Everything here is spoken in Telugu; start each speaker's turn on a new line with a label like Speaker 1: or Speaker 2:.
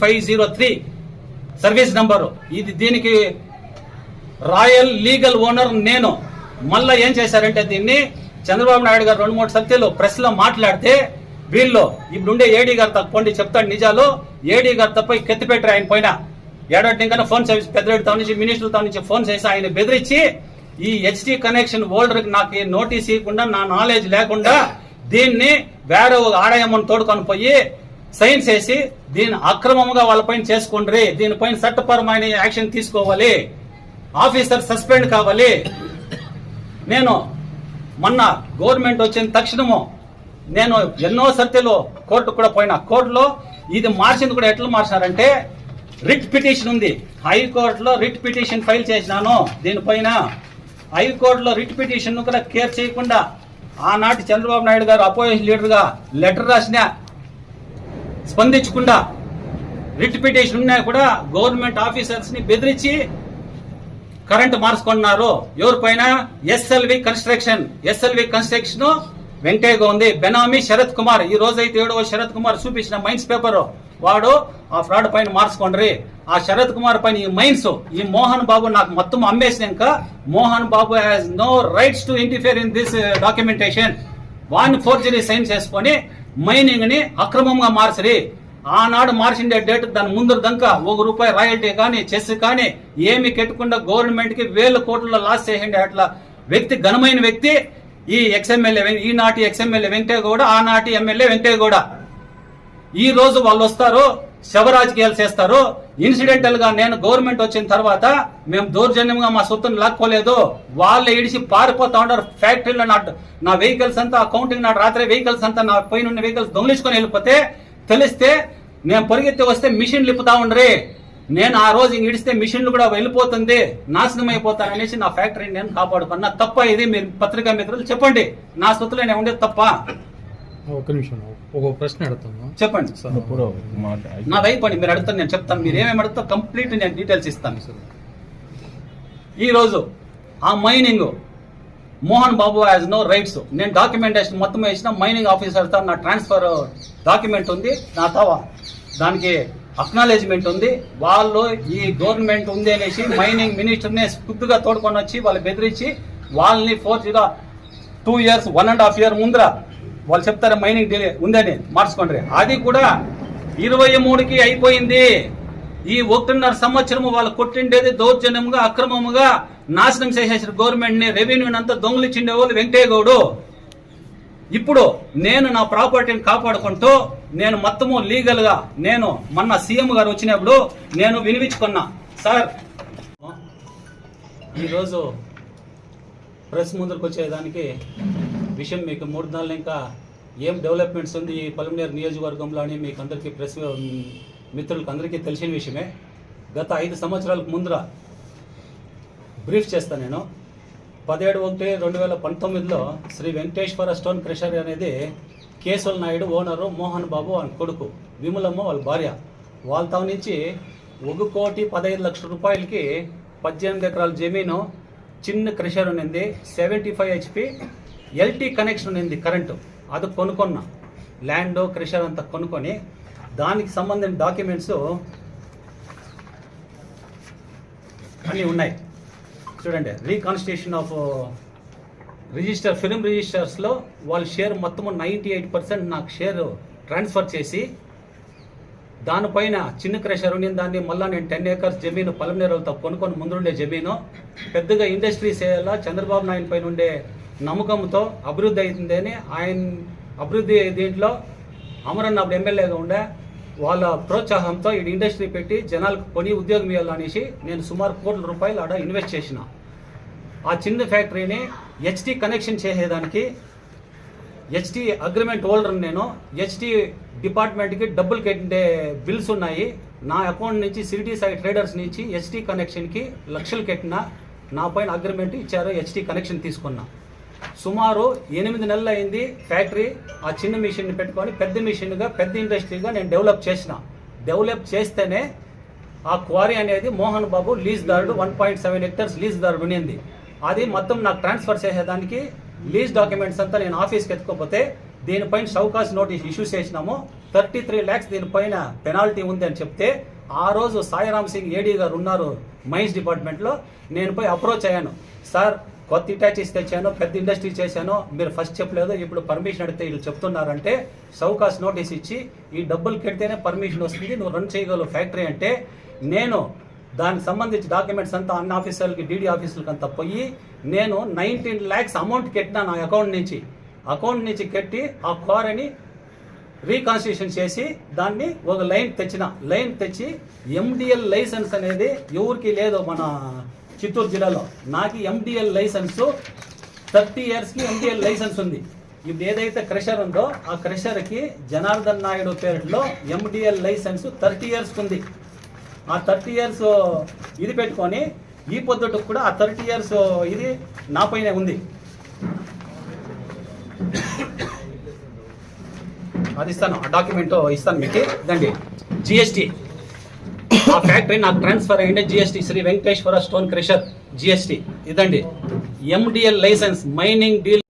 Speaker 1: Five zero three service number. ఇది దీనికి రాయల్ లీగల్ ఓనర్ నేను. మళ్ళా ఏం చేశారంటే దీన్ని చంద్రబాబు నాయుడు గారు రెండు మూడు సత్యలు ప్రెస్లో మాట్లాడితే వీళ్ళు ఇప్పుడుండే ఏడీ గారు తప్ప చెప్తాడు నిజాలు. ఏడీ గారు తప్ప కెత్తిపెట్టారు ఆయన పైన. ఏడాది ఇంకా ఫోన్ సర్వీస్ పెద్దరెడ్డి నుంచి మినిస్టర్తో నుంచి ఫోన్ చేసి ఆయన బెదిరించి ఈ హెచ్డి కనెక్షన్ హోల్డర్కి నాకు నోటీస్ ఇవ్వకుండా నా నాలెడ్జ్ లేకుండా దీన్ని వేరే ఒక ఆడయమ్మను తోడుకొని పోయి సైన్ చేసి దీన్ని అక్రమంగా వాళ్ళపైన చేసుకుండ్రి దీనిపైన చట్టపరమైన యాక్షన్ తీసుకోవాలి. ఆఫీసర్ సస్పెండ్ కావాలి. నేను మొన్న గవర్నమెంట్ వచ్చిన తక్షణము నేను ఎన్నో సత్యలో కోర్టు కూడా పోయినా. కోర్టులో ఇది మార్చింది కూడా ఎట్లా మార్చారంటే రిట్ పిటిషన్ ఉంది. హైకోర్టులో రిట్ పిటిషన్ ఫైల్ చేసినాను. దీనిపైన హైకోర్టులో రిట్ పిటిషన్ కూడా కేర్ చేయకుండా ఆనాటి చంద్రబాబు నాయుడు గారు అపోజిషన్ లీడర్గా లెటర్ రాసిన స్పందించకుండా రిట్ పిటిషన్ ఉన్నా కూడా గవర్నమెంట్ ఆఫీసర్స్ని బెదిరించి కరెంట్ మార్చుకున్నారు ఎవరిపైన ఎస్ఎల్వి కన్స్ట్రక్షన్ ఎస్ఎల్వి కన్స్ట్రక్షన్ వెంకయ్యగా ఉంది. బెనామీ శరత్ కుమార్ ఈ రోజు అయితే ఏడవ శరత్ కుమార్ చూపించిన మైన్స్ పేపర్ వాడు ఆ ఫ్రాడ్ పైన మార్చుకోండి. ఆ శరత్ కుమార్ పైన ఈ మైన్స్ ఈ మోహన్ బాబు నాకు మొత్తం అమ్మేసినాక Mohan Babu has no rights to interfere in this documentation one forgery sign చేసుకొని మైనింగ్ని అక్రమంగా మార్చరి. ఆనాడు మార్చిండే డేట్ దాని ముందు దంక ఒక రూపాయి రాయల్టీ కానీ చెస్ కానీ ఏమి కెట్టకుండా గవర్నమెంట్కి వేల కోట్ల లాస్ చేసిండే అట్లా. వ్యక్తి ఘనమైన వ్యక్తి ఈ ఎక్స్ఎమ్మెల్యే ఈనాటి ఎక్స్ఎమ్మెల్యే వెంకయ్య గౌడ ఆనాటి ఎమ్మెల్యే వెంకయ్య గౌడ. ఈ రోజు వాళ్ళు వస్తారు శవ రాజకీయాలు చేస్తారు ఇన్సిడెంటల్గా నేను గవర్నమెంట్ వచ్చిన తర్వాత మేము దౌర్జన్యంగా మా సొత్తును లాక్కోలేదు. వాళ్ళు ఇడిచి పారిపోతా ఉన్నారు. ఫ్యాక్టరీలో నా నా వెహికల్స్ అంతా అకౌంటింగ్ నాడు రాత్రి వెహికల్స్ అంతా నా పైన ఉన్న వెహికల్స్ దొంగిలించుకొని వెళ్ళిపోతే తెలిస్తే నేను పరిగెత్తి వస్తే మిషన్ లిప్పుతా ఉండరే. నేను ఆ రోజు ఇడిస్తే మిషన్లు కూడా వెళ్ళిపోతుంది నాశనం అయిపోతాను అనేసి నా ఫ్యాక్టరీని నేను కాపాడుకున్నా. తప్ప ఇది మీరు పత్రికా మిత్రులు చెప్పండి. నా సొత్తులో నేను ఉండేది తప్ప.
Speaker 2: ఒక నిమిషం ఒక ప్రశ్న అడుగుతాను.
Speaker 1: చెప్పండి
Speaker 2: సార్.
Speaker 1: నా అయిపోయింది మీరు అడుగుతాను నేను చెప్తాను. మీరు ఏమేమి అడుగుతారు కంప్లీట్ నేను డీటెయిల్స్ ఇస్తాను ఈ రోజు ఆ mining Mohan Babu has no rights నేను డాక్యుమెంటేషన్ మొత్తం వేసిన మైనింగ్ ఆఫీసర్తో నా ట్రాన్స్ఫర్ డాక్యుమెంట్ ఉంది నా తవ. దానికి అక్నాలెడ్జ్మెంట్ ఉంది. వాళ్ళు ఈ గవర్నమెంట్ ఉంది అనేసి మైనింగ్ మినిస్టర్ని స్ఫూర్తిగా తోడుకొని వచ్చి వాళ్ళు బెదిరించి వాళ్ళని ఫోర్స్గా two years one and half year ముందర వాళ్ళు చెప్తారు మైనింగ్ డిలే ఉందని మార్చుకోండి. అది కూడా ఇరవై మూడుకి అయిపోయింది. ఈ ఒకటిన్నర సంవత్సరము వాళ్ళు కొట్టిండేది దౌర్జన్యముగా అక్రమముగా నాశనం చేసేసారు గవర్నమెంట్ని రెవెన్యూ అంతా దొంగలిచ్చిండే వాళ్ళు వెంకయ్య గౌడు. ఇప్పుడు నేను నా ప్రాపర్టీని కాపాడుకుంటూ నేను మొత్తము లీగల్గా నేను మొన్న సీఎం గారు వచ్చినప్పుడు నేను వినిపించుకున్నా. సార్ ఈరోజు ప్రెస్ ముందుకు వచ్చేదానికి విషయం మీకు మూడు నెలలు ఇంకా ఏం డెవలప్మెంట్స్ ఉంది ఈ పలమనేరు నియోజకవర్గంలో అని మీకు అందరికీ ప్రెస్ మిత్రులకు అందరికీ తెలిసిన విషయమే. గత ఐదు సంవత్సరాలకు ముందర బ్రీఫ్ చేస్తాను నేను. పదిహేడు ఒకటి రెండు వేల పంతొమ్మిదిలో శ్రీ వెంకటేశ్వర స్టోన్ క్రషర్ అనేది కేశవ నాయుడు ఓనరు మోహన్ బాబు ఆయన కొడుకు విమలమ్మ వాళ్ళ భార్య. వాళ్ళతో నుంచి ఒక కోటి పదహైదు లక్షల రూపాయలకి పద్దెనిమిది ఎకరాల జమీను చిన్న క్రషర్ ఉన్నింది seventy five HP LT connection ఉంది కరెంటు. అది కొనుక్కున్నా. ల్యాండ్ క్రషర్ అంతా కొనుక్కొని దానికి సంబంధించిన డాక్యుమెంట్స్ అన్నీ ఉన్నాయి. చూడండి రీకాన్స్టిట్యూషన్ ఆఫ్ రిజిస్టర్ ఫిలిం రిజిస్టర్స్లో వాళ్ళ షేర్ మొత్తం నైంటీ ఎయిట్ పర్సెంట్ నాకు షేర్ ట్రాన్స్ఫర్ చేసి దానిపైన చిన్న క్రెషర్ ఉండిన దాన్ని మళ్ళీ నేను టెన్ ఏకర్స్ జమీను పలమనేరులతో కొనుక్కొని ముందుండే జమీను పెద్దగా ఇండస్ట్రీస్ వేయాలా చంద్రబాబు నాయుడు పైన ఉండే నమ్మకంతో అభివృద్ధి అవుతుందని ఆయన అభివృద్ధి దీంట్లో అమరన్న అప్పుడు ఎమ్మెల్యేగా ఉండే వాళ్ళ ప్రోత్సాహంతో ఈ ఇండస్ట్రీ పెట్టి జనాలకు కొని ఉద్యోగం ఇవ్వాలనేసి నేను సుమారు కోట్ల రూపాయలు ఆడ ఇన్వెస్ట్ చేసిన. ఆ చిన్న ఫ్యాక్టరీని హెచ్టీ కనెక్షన్ చేసేదానికి హెచ్టీ అగ్రిమెంట్ హోల్డర్ నేను హెచ్టీ డిపార్ట్మెంట్కి డబ్బులు కట్టే బిల్స్ ఉన్నాయి. నా అకౌంట్ నుంచి సిటీ సైడ్ ట్రేడర్స్ నుంచి హెచ్టీ కనెక్షన్కి లక్షలు కట్టిన నా పైన అగ్రిమెంట్ ఇచ్చారు హెచ్టీ కనెక్షన్ తీసుకున్నా. సుమారు ఎనిమిది నెలలు అయింది ఫ్యాక్టరీ ఆ చిన్న మిషన్ని పెట్టుకొని పెద్ద మిషన్గా పెద్ద ఇండస్ట్రీగా నేను డెవలప్ చేసిన. డెవలప్ చేస్తేనే ఆ క్వారీ అనేది మోహన్ బాబు లీజ్ దారుడు one point seven hectares lease దారుడు ఉన్నింది అది మొత్తం నాకు ట్రాన్స్ఫర్ చేసేదానికి లీజ్ డాక్యుమెంట్స్ అంతా నేను ఆఫీస్కి ఎత్తుకోపోతే దీనిపైన షౌకాస్ నోటీస్ ఇష్యూ చేసినాము. థర్టీ త్రీ ల్యాక్స్ దీనిపైన పెనాల్టీ ఉంది అని చెప్తే ఆ రోజు సాయిరామ్ సింగ్ ఏడీ గారు ఉన్నారు మైన్స్ డిపార్ట్మెంట్లో. నేను పోయి అప్రోచ్ అయ్యాను. సార్ కొత్త ఇటాచీస్ తెచ్చాను పెద్ద ఇండస్ట్రీ చేశాను మీరు ఫస్ట్ చెప్పలేదు. ఇప్పుడు పర్మిషన్ అడిగితే వీళ్ళు చెప్తున్నారంటే సౌకాస్ నోటీస్ ఇచ్చి ఈ డబ్బులు కడితేనే పర్మిషన్ వస్తుంది నువ్వు రన్ చేయగలవు ఫ్యాక్టరీ అంటే నేను దానికి సంబంధించి డాక్యుమెంట్స్ అంతా అన్ని ఆఫీసర్లకి డీడీ ఆఫీసులకి అంతా పోయి నేను నైన్టీన్ ల్యాక్స్ అమౌంట్ కట్టినా నా అకౌంట్ నుంచి. అకౌంట్ నుంచి కట్టి ఆ క్వారీని రీకాన్స్టిట్యూషన్ చేసి దాన్ని ఒక లైన్ తెచ్చిన. లైన్ తెచ్చి ఎండిఎల్ లైసెన్స్ అనేది ఎవరికి లేదు మన చిత్తూరు జిల్లాలో. నాకు ఎండిఎల్ లైసెన్స్ థర్టీ ఇయర్స్కి ఎండిఎల్ లైసెన్స్ ఉంది. ఇప్పుడు ఏదైతే క్రెషర్ ఉందో ఆ క్రెషర్కి జనార్దన్ నాయుడు పేరులో ఎండిఎల్ లైసెన్స్ థర్టీ ఇయర్స్ ఉంది. ఆ థర్టీ ఇయర్స్ ఇది పెట్టుకొని ఈ పొద్దుటకు కూడా ఆ థర్టీ ఇయర్స్ ఇది నాపైనే ఉంది. అది ఇస్తాను. ఆ డాక్యుమెంట్ ఇస్తాను మీకు. ఇదండి. జిఎస్టి ఆ ఫ్యాక్టరీ నాకు ట్రాన్స్ఫర్ అయ్యింది GST Sri Venkateshwara stone crusher GST ఇదండి. MDL licence mining deal